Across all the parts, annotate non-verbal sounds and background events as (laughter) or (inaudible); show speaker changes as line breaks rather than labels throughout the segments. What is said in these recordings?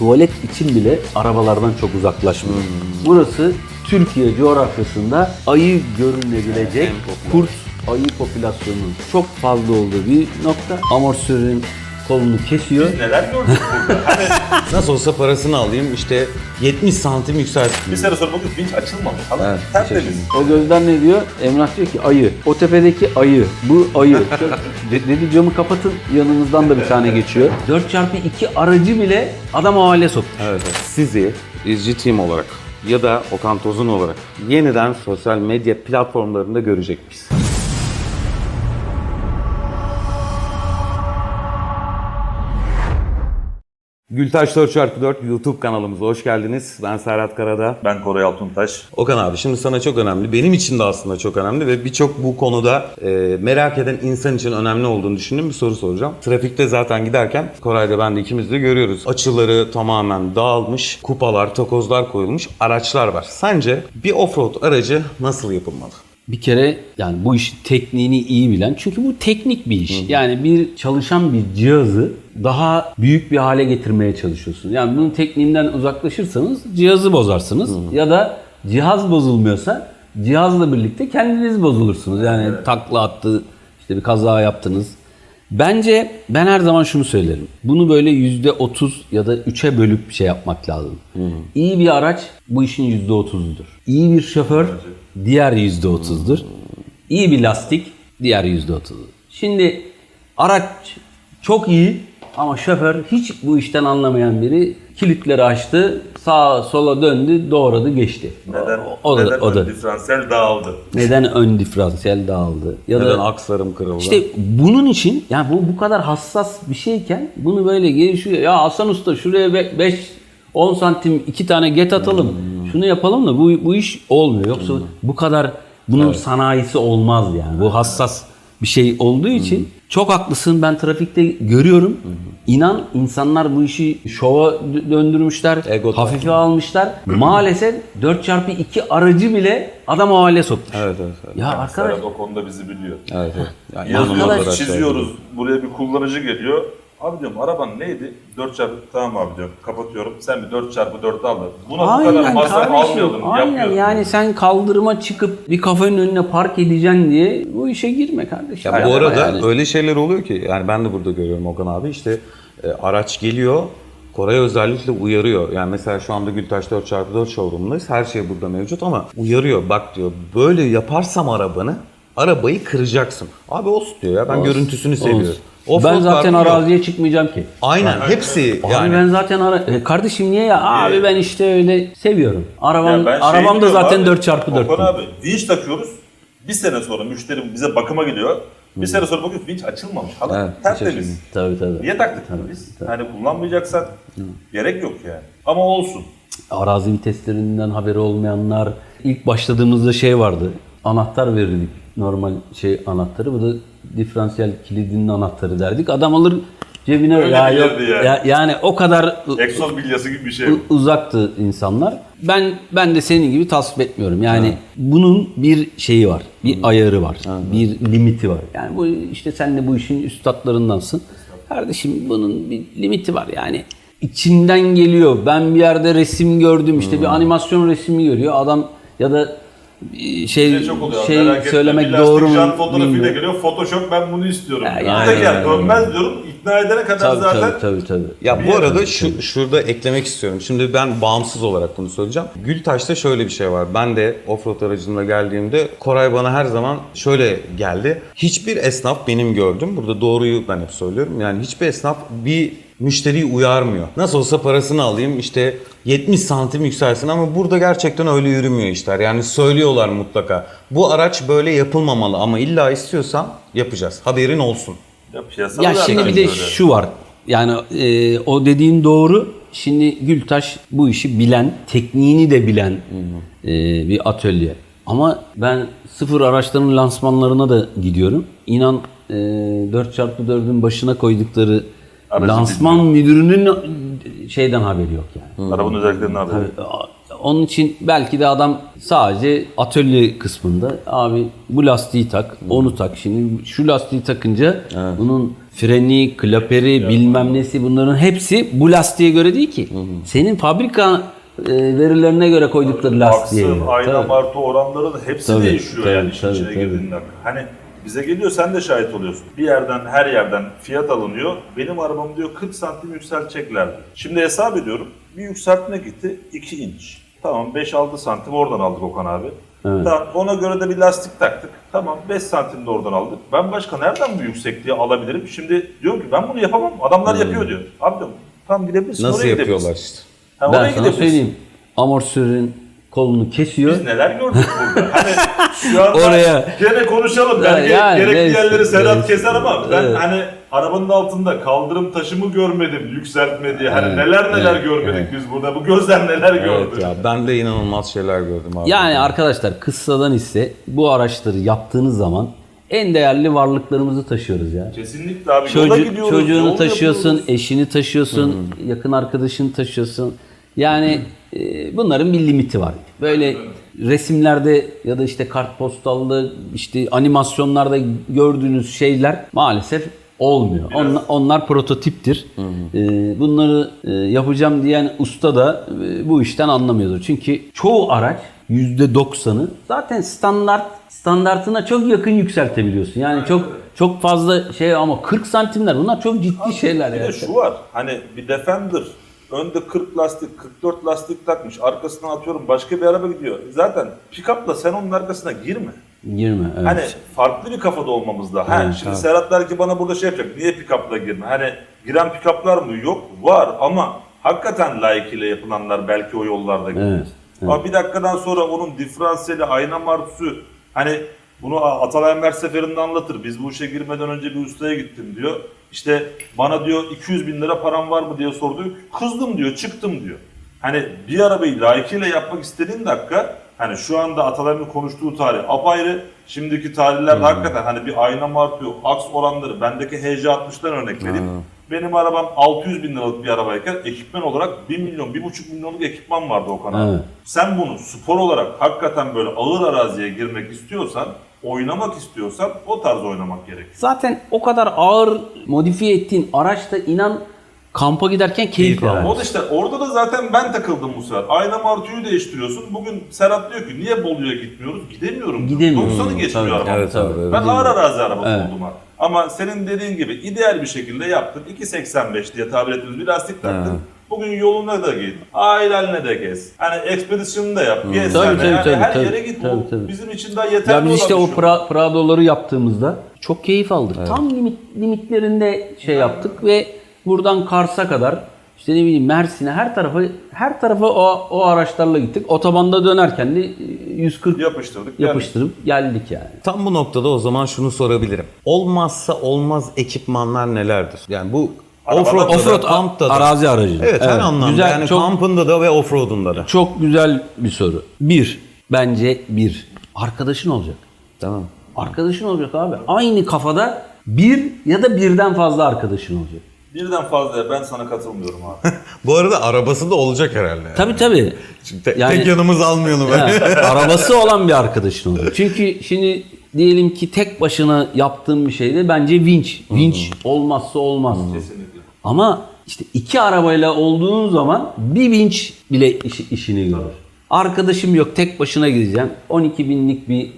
tuvalet için bile arabalardan çok uzaklaşmıyor. Burası Türkiye coğrafyasında ayı görünebilecek
popüler.
kurt ayı popülasyonunun çok fazla olduğu bir nokta. Amortisörün kolunu kesiyor.
Neler gördük burada? (laughs) Hani
Nasıl olsa parasını alayım işte 70 santim yükselsin.
bir sene sonra bakıyoruz vinç açılmamış.
Evet,
tertemiz.
O gözden ne diyor? Emrah diyor ki ayı. O tepedeki ayı. Bu ayı. De- dedi camı kapatın yanınızdan da bir tane geçiyor. 4x2 aracı bile adam o hale soktu.
Evet, evet. Sizi izci team olarak ya da Okan Tozun olarak yeniden sosyal medya platformlarında görecek miyiz? Gültaş 4x4 YouTube kanalımıza hoş geldiniz. Ben Serhat Karada.
Ben Koray Altuntaş.
Okan abi şimdi sana çok önemli. Benim için de aslında çok önemli ve birçok bu konuda e, merak eden insan için önemli olduğunu düşündüğüm bir soru soracağım. Trafikte zaten giderken Koray'da ben de ikimiz de görüyoruz. Açıları tamamen dağılmış, kupalar, takozlar koyulmuş araçlar var. Sence bir offroad aracı nasıl yapılmalı?
Bir kere yani bu işin tekniğini iyi bilen çünkü bu teknik bir iş. Yani bir çalışan bir cihazı daha büyük bir hale getirmeye çalışıyorsun. Yani bunun tekniğinden uzaklaşırsanız cihazı bozarsınız ya da cihaz bozulmuyorsa cihazla birlikte kendiniz bozulursunuz. Yani takla attı, işte bir kaza yaptınız. Bence ben her zaman şunu söylerim. Bunu böyle yüzde otuz ya da üçe bölüp bir şey yapmak lazım. İyi bir araç bu işin yüzde otuzudur. İyi bir şoför diğer yüzde otuzdur. İyi bir lastik diğer yüzde otuzu. Şimdi araç çok iyi ama şoför hiç bu işten anlamayan biri kilitleri açtı, sağa sola döndü, doğradı, geçti.
Neden,
O, o da,
neden
o da.
ön diferansiyel dağıldı?
Neden ön diferansiyel dağıldı? Ya
Neden
da
aksarım kırıldı?
işte bunun için yani bu bu kadar hassas bir şeyken bunu böyle gelişiyor. Ya Hasan Usta şuraya 5 10 santim iki tane get atalım. Şunu yapalım da bu bu iş olmuyor. Yoksa bu kadar bunun sanayisi olmaz yani. Bu hassas bir şey olduğu için çok haklısın. Ben trafikte görüyorum. İnan insanlar bu işi şova dö- döndürmüşler.
Ego
hafife almışlar. Maalesef 4x2 aracı bile adam o hale sokmuş.
Evet evet. evet.
Ya arkadaş
Serhat o konuda bizi biliyor.
evet, evet. Yani
Yazıyoruz,
inanılmaz araçlar.
çiziyoruz. Buraya bir kullanıcı geliyor. Abi diyorum araban neydi? 4 çarpı tamam abi diyorum. Kapatıyorum. Sen bir 4 çarpı 4 al da. Buna bu kadar
Aynen
masraf almıyordun.
Aynen
yapıyordun.
yani sen kaldırıma çıkıp bir kafenin önüne park edeceksin diye bu işe girme kardeşim.
Ya bu arada
yani.
öyle şeyler oluyor ki yani ben de burada görüyorum Okan abi işte e, araç geliyor Koray özellikle uyarıyor. Yani mesela şu anda Gültaş 4x4 showroom'dayız. Her şey burada mevcut ama uyarıyor. Bak diyor böyle yaparsam arabanı arabayı kıracaksın. Abi olsun diyor ya ben görüntüsünü seviyorum.
Olsun.
Offroad
ben zaten
farkı yok.
araziye çıkmayacağım ki.
Aynen hepsi
Abi
yani.
ben zaten ara E, kardeşim niye ya? Abi ben işte öyle seviyorum. Arabam
şey
arabam da zaten
abi,
4x4.
Okan abi vinç takıyoruz. Bir sene sonra müşteri bize bakıma geliyor. Bir sene sonra bakıyoruz vinç açılmamış. Hala
Evet,
tertemiz.
Tabii tabii.
Niye taktık bunu biz? Hani kullanmayacaksan gerek yok yani. Ama olsun.
Arazi viteslerinden haberi olmayanlar ilk başladığımızda şey vardı. Anahtar verirdik. Normal şey anahtarı. Bu da diferansiyel kilidinin anahtarı derdik. Adam alır cebine
Öyle
ya yok.
yani.
Ya, yani o kadar
Egzoz bilyası gibi bir şey.
u- uzaktı insanlar. Ben ben de senin gibi tasvip etmiyorum. Yani bunun bir şeyi var. Bir ayarı var. Bir limiti var. Yani bu işte sen de bu işin üstadlarındansın. Kardeşim bunun bir limiti var yani. içinden geliyor. Ben bir yerde resim gördüm işte bir animasyon resmi görüyor. Adam ya da şey
Ne çok oluyor.
şey
merak etme.
söylemek
lastik
doğru mu?
jant fotoğrafıyla
bilmiyorum.
geliyor. Photoshop ben bunu istiyorum.
Ya,
Ya,
yani,
Teker
yani,
dönmez diyorum. İkna edene kadar
Tabii,
zaten
tabii tabii tabii.
Ya bu arada şu, şurada eklemek istiyorum. Şimdi ben bağımsız olarak bunu söyleyeceğim. Gültaş'ta şöyle bir şey var. Ben de offroad aracımla geldiğimde Koray bana her zaman şöyle geldi. Hiçbir esnaf benim gördüm. Burada doğruyu ben hep söylüyorum. Yani hiçbir esnaf bir müşteriyi uyarmıyor. Nasıl olsa parasını alayım işte 70 santim yükselsin ama burada gerçekten öyle yürümüyor işler. Yani söylüyorlar mutlaka. Bu araç böyle yapılmamalı ama illa istiyorsan yapacağız. Haberin olsun.
ya, piyasa
Ya şimdi bir de
böyle.
şu var. Yani e, o dediğin doğru. Şimdi Gültaş bu işi bilen, tekniğini de bilen e, bir atölye. Ama ben sıfır araçların lansmanlarına da gidiyorum. İnan e, 4x4'ün başına koydukları
Aracı
lansman müdürünün şeyden haberi yok yani.
Arabanın özelliklerini alıyor.
Tabii, a- Onun için belki de adam sadece atölye kısmında abi bu lastiği tak, onu tak. Şimdi şu lastiği takınca bunun freni, klaperi, bilmem nesi bunların hepsi bu lastiğe göre değil ki. Senin fabrika e, verilerine göre koydukları lastiğe.
Aksın, ayna martı oranları da hepsi
Tabii,
değişiyor
tabii,
yani
tabii,
içine
tabii.
Hani bize geliyor sen de şahit oluyorsun. Bir yerden her yerden fiyat alınıyor. Benim arabam diyor 40 santim yükselteceklerdi. Şimdi hesap ediyorum. Bir yükseltme gitti 2 inç. Tamam 5-6 santim oradan aldık Okan abi.
Evet.
Tamam, ona göre de bir lastik taktık. Tamam 5 santim de oradan aldık. Ben başka nereden bu yüksekliği alabilirim? Şimdi diyorum ki ben bunu yapamam. Adamlar yapıyor diyor. Abi diyorum tamam gidebilirsin
Nasıl
oraya
yapıyorlar
gidebilirsin.
işte?
Ha,
Ben
oraya
sana söyleyeyim. Amortisörün kolunu kesiyor.
Biz neler gördük burada. (laughs) Hani şu anda
Oraya-
gene konuşalım. Ge-
yani
gerekli
neyse,
yerleri Serhat
neyse.
keser ama ben
Evet.
hani arabanın altında kaldırım taşımı görmedim yükseltme diye. Hani
Evet,
neler neler
evet,
görmedik
evet.
biz burada. Bu gözler neler gördü.
Evet ya ben de inanılmaz şeyler gördüm abi.
Yani arkadaşlar kıssadan ise bu araçları yaptığınız zaman en değerli varlıklarımızı taşıyoruz ya.
Kesinlikle abi. Yola
Çocuğu,
gidiyoruz.
çocuğunu taşıyorsun,
yapıyoruz.
eşini taşıyorsun, yakın arkadaşını taşıyorsun. Yani e, bunların bir limiti var. Böyle resimlerde ya da işte kartpostalda, işte animasyonlarda gördüğünüz şeyler maalesef olmuyor. Onlar, onlar prototiptir. E, bunları e, yapacağım diyen usta da e, bu işten anlamıyordur. Çünkü çoğu araç %90'ı zaten standart standartına çok yakın yükseltebiliyorsun. Yani çok çok fazla şey ama 40 santimler bunlar çok ciddi şeyler
Bir
ya.
de şu var. Hani bir Defender önde 40 lastik, 44 lastik takmış. Arkasına atıyorum başka bir araba gidiyor. Zaten pick-up'la sen onun arkasına girme.
Girme. Evet.
Hani farklı bir kafada olmamız da. Ha,
Evet,
şimdi
evet.
Serhat belki bana burada şey yapacak. Niye pick-up'la girme? Hani giren pick-up'lar mı? Yok. Var ama hakikaten layıkıyla yapılanlar belki o yollarda gidiyor.
Evet,
Ama bir dakikadan sonra onun diferansiyeli, ayna martusu hani bunu Atalay Enver seferinde anlatır. Biz bu işe girmeden önce bir ustaya gittim diyor. İşte bana diyor 200 bin lira param var mı diye sordu. Kızdım diyor, çıktım diyor. Hani bir arabayı layıkıyla yapmak istediğin dakika hani şu anda Atalay'ın konuştuğu tarih apayrı. Şimdiki tarihlerde hakikaten hani bir ayna martıyor, aks oranları. Bendeki HC60'dan örnek vereyim. Benim arabam 600 bin liralık bir arabayken ekipman olarak 1 milyon, 1,5 milyonluk ekipman vardı o kanalda.
Evet.
Sen bunu spor olarak hakikaten böyle ağır araziye girmek istiyorsan, oynamak istiyorsan o tarz oynamak gerekiyor.
Zaten o kadar ağır modifiye ettiğin araçta inan kampa giderken keyif ver.
O da işte orada da zaten ben takıldım bu sefer. Ayna martıyı değiştiriyorsun. Bugün Serhat diyor ki niye Bolu'ya gitmiyoruz? Gidemiyorum.
Gidemiyorum.
90'ı geçmiyor
Tabii,
arabam.
evet abi, evet.
Ben ağır arazi arabası
Evet.
oldum artık. Ama senin dediğin gibi ideal bir şekilde yaptın. 2.85 diye tabir ettiğimiz bir lastik taktın. Bugün yoluna da git. Ailenle de gez. Hani expedition'ı da yap. Gez.
Tabii,
yani.
tabii,
Yani
tabii,
her
tabii.
yere git.
Tabii,
Bu
tabii.
bizim için daha yeterli
Ya biz işte
olan
o
şey.
pra, Prado'ları yaptığımızda çok keyif aldık. Tam limit, limitlerinde şey yaptık ve buradan Kars'a kadar işte ne bileyim Mersin'e her tarafa her tarafa o, o araçlarla gittik. Otobanda dönerken de 140
Yapıştırdık.
yapıştırıp geldik yani.
Tam bu noktada o zaman şunu sorabilirim. Olmazsa olmaz ekipmanlar nelerdir? Yani bu Offroad'da
Offroad
da, kampta da.
arazi aracı.
Evet, her anlamda
Güzel,
yani
çok,
kampında da ve offroad'unda da.
çok güzel bir soru. Bir, bence bir. Arkadaşın olacak.
Tamam.
Arkadaşın olacak abi. Aynı kafada bir ya da birden fazla arkadaşın olacak.
Birden fazla ben sana katılmıyorum abi. (laughs)
Bu arada arabası da olacak herhalde.
Tabii tabii.
Çünkü te-
Yani-
tek yanımız almayalım.
Ha, arabası olan bir arkadaşın olacak. Çünkü şimdi diyelim ki tek başına yaptığın bir şeyde bence vinç. Vinç olmazsa olmaz.
Kesinlikle.
Ama işte iki arabayla olduğun zaman bir vinç bile iş- işini görür. Arkadaşım yok tek başına gideceğim. 12 binlik bir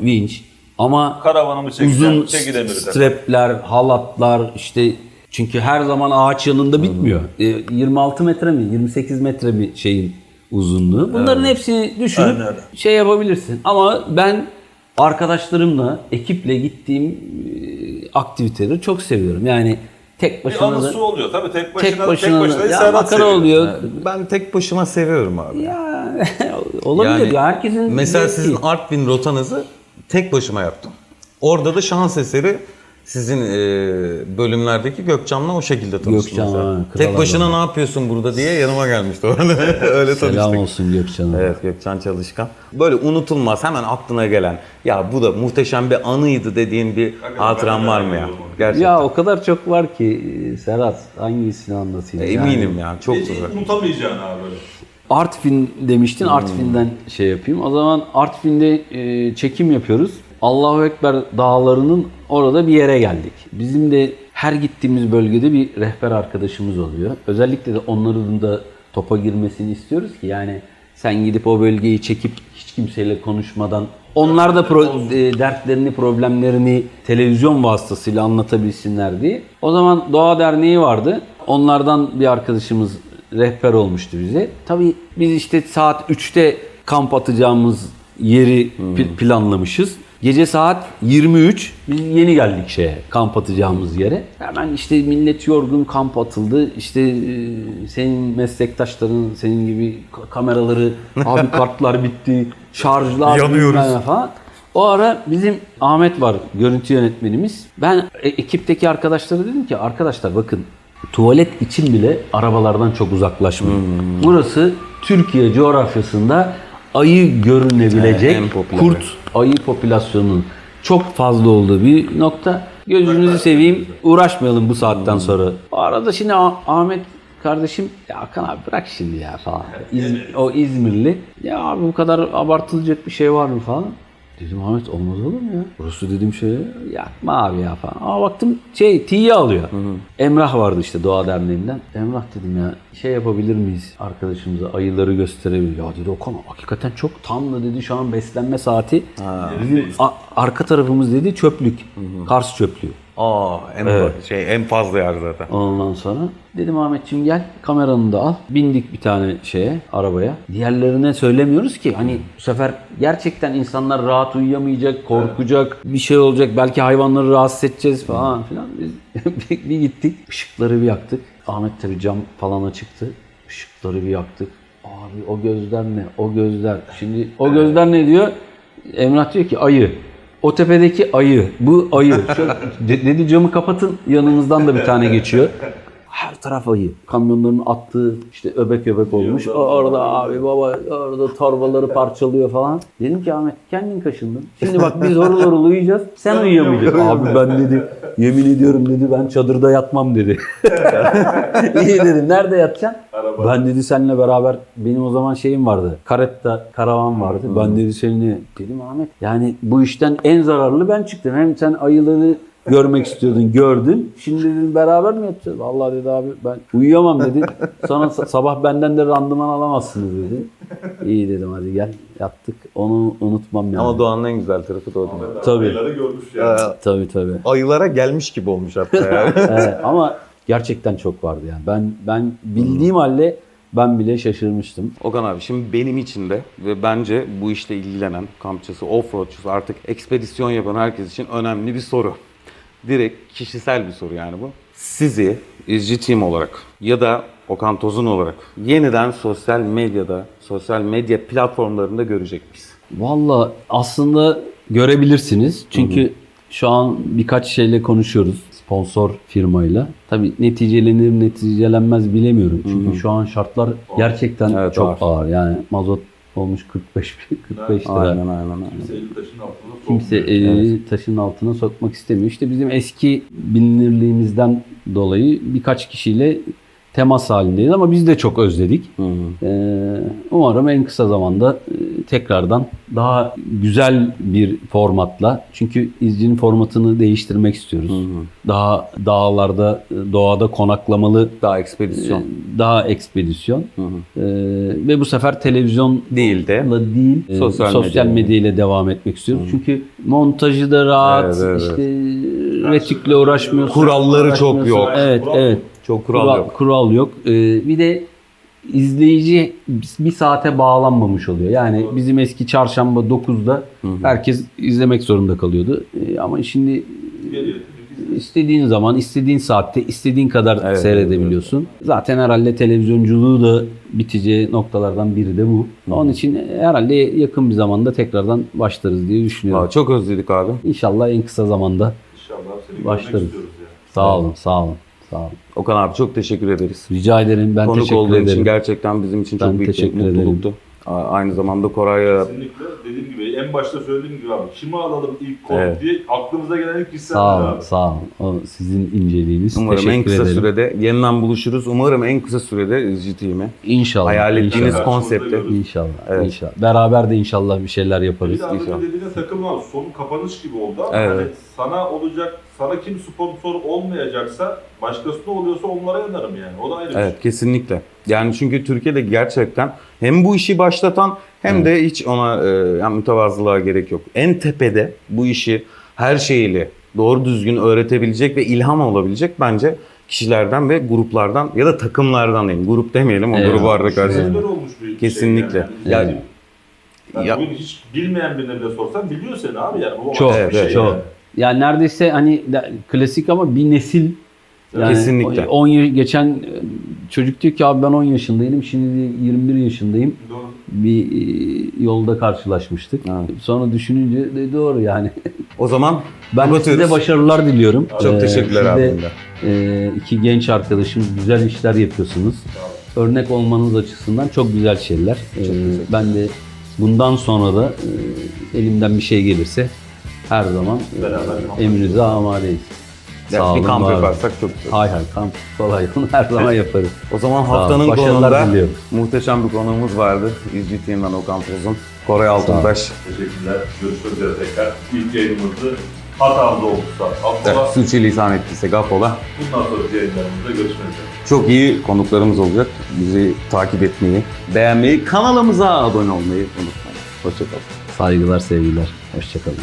vinç. Ama
Karavanımı çekeceğim.
uzun strapler, halatlar işte çünkü her zaman ağaç yanında bitmiyor. E, 26 metre mi 28 metre mi şeyin uzunluğu. Bunların hepsini düşünüp
Aynen öyle.
şey yapabilirsin. Ama ben arkadaşlarımla, ekiple gittiğim e, aktiviteleri çok seviyorum. Yani tek
Bir
başına da
anısı oluyor. Tabii tek başına,
tek başına,
tek başına
da, ya makara oluyor.
ben tek başıma seviyorum abi.
Ya (laughs) olabilir
Yani
ya herkesin
Mesela sizin Artvin rotanızı tek başıma yaptım. Orada da şans eseri sizin e, bölümlerdeki Gökcan'la o şekilde mesela.
ha,
Tek başına
adam.
ne yapıyorsun burada diye yanıma gelmişti orada. (laughs) Öyle
Selam
tanıştık.
olsun Gökçen'e.
Evet Gökçen Çalışkan. Böyle unutulmaz hemen aklına gelen ya bu da muhteşem bir anıydı dediğin bir hatıran var mı ya? Gerçekten.
Ya o kadar çok var ki e, Serhat hangisini anlatayım?
Eminim ya çok
Hiç
güzel.
unutamayacaksın abi böyle.
Artvin demiştin. Artvin'den şey yapayım. O zaman Artvin'de e, çekim yapıyoruz. Allahu Ekber dağlarının orada bir yere geldik. Bizim de her gittiğimiz bölgede bir rehber arkadaşımız oluyor. Özellikle de onların da topa girmesini istiyoruz ki yani sen gidip o bölgeyi çekip hiç kimseyle konuşmadan onlar da pro- e, dertlerini, problemlerini televizyon vasıtasıyla anlatabilsinler diye. O zaman Doğa Derneği vardı. Onlardan bir arkadaşımız rehber olmuştu bize. Tabii biz işte saat 3'te kamp atacağımız yeri pi- planlamışız. Gece saat 23 biz yeni geldik şeye kamp atacağımız yere. Hemen işte millet yorgun kamp atıldı. İşte e, senin meslektaşların senin gibi ka- kameraları (laughs) abi kartlar bitti. Şarjlar
Yanıyoruz.
falan. O ara bizim Ahmet var görüntü yönetmenimiz. Ben e- ekipteki arkadaşlara dedim ki arkadaşlar bakın tuvalet için bile arabalardan çok uzaklaşmayın. Burası Türkiye coğrafyasında ayı görünebilecek
popüler.
kurt ayı popülasyonunun çok fazla olduğu bir nokta. Gözünüzü seveyim uğraşmayalım bu saatten sonra. O arada şimdi Ah- Ahmet kardeşim ya Hakan abi bırak şimdi ya falan. İz- o İzmirli. Ya abi bu kadar abartılacak bir şey var mı falan. Dedim Ahmet olmaz olur mu ya? Burası dediğim şey yapma abi ya falan. Ama baktım şey T'yi alıyor. Emrah vardı işte Doğa Derneği'nden. Emrah dedim ya şey yapabilir miyiz arkadaşımıza ayıları gösterebilir. Ya dedi Okan hakikaten çok tam da dedi şu an beslenme saati. Bizim a- arka tarafımız dedi çöplük. Kars çöplüğü.
Aa en şey en fazla yer zaten.
Ondan sonra dedim Ahmetciğim gel kameranı da al. Bindik bir tane şeye arabaya. Diğerlerine söylemiyoruz ki hani bu sefer gerçekten insanlar rahat uyuyamayacak, korkacak, bir şey olacak. Belki hayvanları rahatsız edeceğiz falan filan. Biz (laughs) bir, bir gittik. Işıkları bir yaktık. Ahmet tabii cam falan açıktı. Işıkları bir yaktık. Abi o gözler ne? O gözler. Şimdi o gözler ne diyor? Emrah diyor ki ayı. O tepedeki ayı, bu ayı. Şöyle, (laughs) de- dedi camı kapatın, yanınızdan da bir tane geçiyor. Her taraf ayı. Kamyonların attığı işte öbek öbek olmuş. Orada abi baba orada torbaları parçalıyor falan. Dedim ki Ahmet kendin kaşındın. Şimdi bak biz horul horul uyuyacağız. Sen uyuyamayacaksın. Abi ben dedi yemin ediyorum dedi ben çadırda yatmam dedi. (laughs) İyi dedim. Nerede yatacaksın? Ben dedi seninle beraber benim o zaman şeyim vardı. Karetta karavan vardı. Ben dedi seninle dedim Ahmet yani bu işten en zararlı ben çıktım. Hem sen ayıları görmek istiyordun, gördün. Şimdi dedim beraber mi yatacağız? Vallahi dedi abi ben uyuyamam dedi. Sonra sa- sabah benden de randıman alamazsınız dedi. İyi dedim hadi gel yattık. Onu unutmam yani.
Ama doğanın en güzel tarafı da o değil mi?
tabii.
Ayıları görmüş yani.
Tabii tabii.
Ayılara gelmiş gibi olmuş hatta yani. (laughs)
Evet, ama gerçekten çok vardı yani. Ben ben bildiğim halde ben bile şaşırmıştım.
Okan abi şimdi benim için de ve bence bu işle ilgilenen kampçısı, offroadçusu artık ekspedisyon yapan herkes için önemli bir soru. Direkt kişisel bir soru yani bu. Sizi izci team olarak ya da Okan Tozun olarak yeniden sosyal medyada, sosyal medya platformlarında görecek miyiz?
Valla aslında görebilirsiniz. Çünkü şu an birkaç şeyle konuşuyoruz sponsor firmayla. Tabii neticelenir neticelenmez bilemiyorum. Çünkü şu an şartlar gerçekten
Evet,
çok
ağır.
ağır. Yani mazot olmuş 45 45 lira.
Aynen aynen. aynen.
Kimse eli taşın altına
Kimse taşın altına sokmak istemiyor. İşte bizim eski bilinirliğimizden dolayı birkaç kişiyle temas halindeyiz ama biz de çok özledik. Ee, umarım en kısa zamanda e, tekrardan daha güzel bir formatla çünkü izcinin formatını değiştirmek istiyoruz. Daha dağlarda, e, doğada konaklamalı
Daha ekspedisyon.
e, daha ekspedisyon. Ee, ve bu sefer televizyon
Değil de
değil e,
Sosyal
sosyal,
medya.
medya ile devam etmek istiyoruz. Çünkü montajı da rahat,
Evet, evet,
işte retikle uğraşmıyorsun.
Kuralları çok yok.
Evet,
Kural
evet.
çok kural,
Kural,
yok.
kural yok. Ee, bir de izleyici bir saate bağlanmamış oluyor. Yani bizim eski çarşamba 9'da herkes izlemek zorunda kalıyordu. Ee, ama şimdi istediğin zaman, istediğin saatte, istediğin kadar
Evet,
seyredebiliyorsun. Zaten herhalde televizyonculuğu da biteceği noktalardan biri de bu. Onun için herhalde yakın bir zamanda tekrardan başlarız diye düşünüyorum.
Aa, çok özledik abi.
İnşallah en kısa zamanda.
İnşallah seni
Başlarız.
yani.
Sağ olun, sağ olun, sağ olun.
Okan abi çok teşekkür ederiz.
Rica ederim. Ben
Konuk
teşekkür
olduğun
ederim.
için gerçekten bizim için
Ben
çok büyük bir
ederim.
mutluluktu. Aynı zamanda Koray'a
Kesinlikle dediğim gibi en başta söylediğim gibi abi kimi alalım ilk konu
Evet.
diye aklımıza gelen ilk isimler
Sağ olun,
abi.
sağ olun. O sizin inceliğiniz.
umarım en
Teşekkür
kısa
ederim.
sürede yeniden buluşuruz. Umarım en kısa sürede team'i
İnşallah.
hayal ettiğiniz
inşallah.
konsepti
İnşallah.
Evet.
İnşallah. Beraber de inşallah bir şeyler yaparız.
Bir
İnşallah.
dediğine takılma abi. Son kapanış gibi oldu ama
Evet.
hani sana olacak, sana kim sponsor olmayacaksa başkasına oluyorsa onlara yanarım yani. O da ayrı bir şey.
Evet kesinlikle. Yani çünkü Türkiye'de gerçekten hem bu işi başlatan hem de hiç ona e, yani mütevazılığa gerek yok. En tepede bu işi her şeyiyle doğru düzgün öğretebilecek ve ilham olabilecek bence kişilerden ve gruplardan ya da takımlardan diyeyim. Grup demeyelim o
Evet.
grubu arada
şey.
karşı.
Olmuş bir
Kesinlikle.
şey yani.
Yani-
Ben
Ya-
bugün hiç bilmeyen birine bile sorsam biliyor seni abi yani. Bu
Çok,
evet,
şey
çok.
yani.
Yani neredeyse hani klasik ama bir nesil yani
Kesinlikle.
10 yaş geçen e, çocuk diyor ki abi ben 10 yaşındayım şimdi 21 yaşındayım.
Doğru.
Bir e, yolda karşılaşmıştık.
Evet.
Sonra düşününce de doğru yani.
O zaman (laughs)
Ben
kapatıyoruz.
size başarılar diliyorum.
Çok
Ee,
teşekkürler abi.
e, iki genç arkadaşımız güzel işler yapıyorsunuz. Örnek olmanız açısından çok güzel şeyler. Ee, ben de bundan sonra da e, elimden bir şey gelirse her zaman e,
Beraber
emrinize amadeyiz.
Ya,
Sağ
bir
olun,
kamp
var olun.
yaparsak çok güzel.
Hay hay kamp kolay onu her zaman yaparız.
O zaman
Sağ olun.
haftanın
Başarılar diliyorum.
muhteşem bir konuğumuz vardı. İzci Team'den Okan Tozun. Koray Altuntaş.
Teşekkürler. Görüşmek üzere tekrar. İlk yayınımızı hatamız olmuşsa affola.
Suçu lisan ettiyse Gafola.
Bundan sonraki yayınlarımızda görüşmek üzere.
Çok iyi konuklarımız olacak. Bizi takip etmeyi, beğenmeyi, kanalımıza abone olmayı unutmayın. Hoşçakalın.
Saygılar sevgiler. Hoşçakalın.